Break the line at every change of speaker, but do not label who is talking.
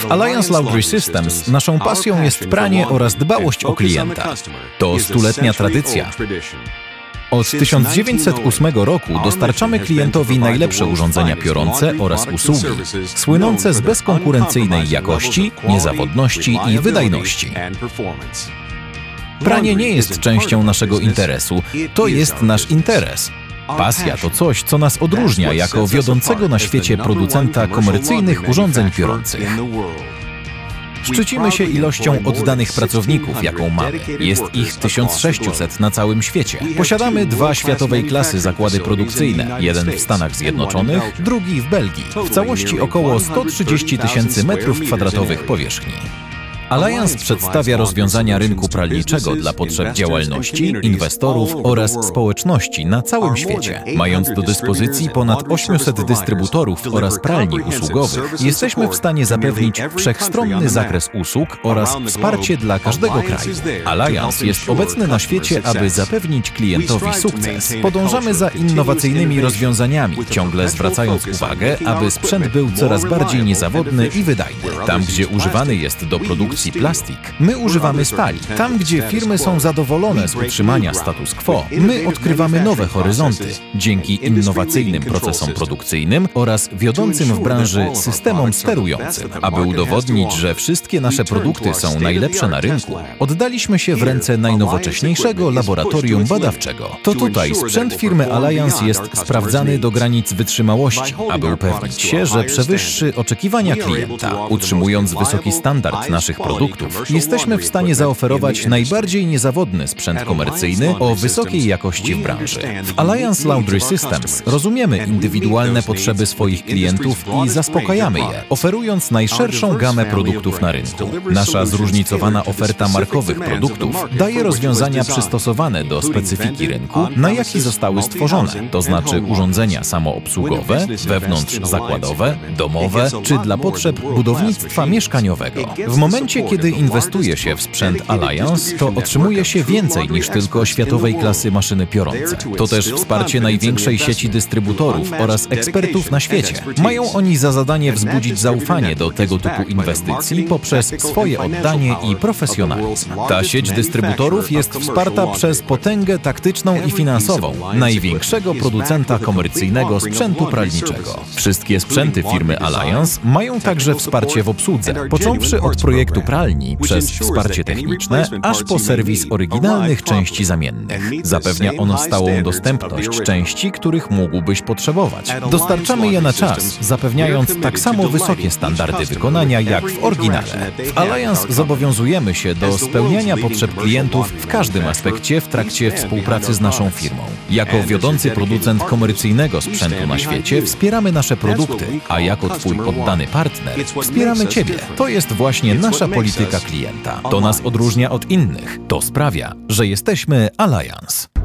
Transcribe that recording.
W Alliance Laundry Systems naszą pasją jest pranie oraz dbałość o klienta. To stuletnia tradycja. Od 1908 roku dostarczamy klientowi najlepsze urządzenia piorące oraz usługi, słynące z bezkonkurencyjnej jakości, niezawodności i wydajności. Pranie nie jest częścią naszego interesu, to jest nasz interes. Pasja to coś, co nas odróżnia jako wiodącego na świecie producenta komercyjnych urządzeń piorących. Szczycimy się ilością oddanych pracowników, jaką mamy. Jest ich 1600 na całym świecie. Posiadamy dwa światowej klasy zakłady produkcyjne, jeden w Stanach Zjednoczonych, drugi w Belgii. W całości około 130 tysięcy metrów kwadratowych powierzchni. Alliance przedstawia rozwiązania rynku pralniczego dla potrzeb działalności, inwestorów oraz społeczności na całym świecie. Mając do dyspozycji ponad 800 dystrybutorów oraz pralni usługowych, jesteśmy w stanie zapewnić wszechstronny zakres usług oraz wsparcie dla każdego kraju. Alliance jest obecny na świecie, aby zapewnić klientowi sukces. Podążamy za innowacyjnymi rozwiązaniami, ciągle zwracając uwagę, aby sprzęt był coraz bardziej niezawodny i wydajny. Tam, gdzie używany jest do produkcji produkcji plastik, my używamy stali. Tam, gdzie firmy są zadowolone z utrzymania status quo, my odkrywamy nowe horyzonty dzięki innowacyjnym procesom produkcyjnym oraz wiodącym w branży systemom sterującym. Aby udowodnić, że wszystkie nasze produkty są najlepsze na rynku, oddaliśmy się w ręce najnowocześniejszego laboratorium badawczego. To tutaj sprzęt firmy Alliance jest sprawdzany do granic wytrzymałości, aby upewnić się, że przewyższy oczekiwania klienta, utrzymując wysoki standard naszych produktów produktów, jesteśmy w stanie zaoferować najbardziej niezawodny sprzęt komercyjny o wysokiej jakości w branży. W Alliance Laundry Systems rozumiemy indywidualne potrzeby swoich klientów i zaspokajamy je, oferując najszerszą gamę produktów na rynku. Nasza zróżnicowana oferta markowych produktów daje rozwiązania przystosowane do specyfiki rynku, na jaki zostały stworzone, to znaczy urządzenia samoobsługowe, wewnątrz-zakładowe, domowe czy dla potrzeb budownictwa mieszkaniowego. W momencie, kiedy inwestuje się w sprzęt Alliance, to otrzymuje się więcej niż tylko światowej klasy maszyny piorące. To też wsparcie największej sieci dystrybutorów oraz ekspertów na świecie. Mają oni za zadanie wzbudzić zaufanie do tego typu inwestycji poprzez swoje oddanie i profesjonalizm. Ta sieć dystrybutorów jest wsparta przez potęgę taktyczną i finansową największego producenta komercyjnego sprzętu pralniczego. Wszystkie sprzęty firmy Alliance mają także wsparcie w obsłudze, począwszy od projektu pralni przez wsparcie techniczne, aż po serwis oryginalnych części zamiennych. Zapewnia on stałą dostępność części, których mógłbyś potrzebować. Dostarczamy je na czas, zapewniając tak samo wysokie standardy wykonania jak w oryginale. W Alliance zobowiązujemy się do spełniania potrzeb klientów w każdym aspekcie w trakcie współpracy z naszą firmą. Jako wiodący producent komercyjnego sprzętu na świecie wspieramy nasze produkty, a jako Twój oddany partner wspieramy Ciebie. To jest właśnie nasza polityka klienta. To nas odróżnia od innych. To sprawia, że jesteśmy Alliance.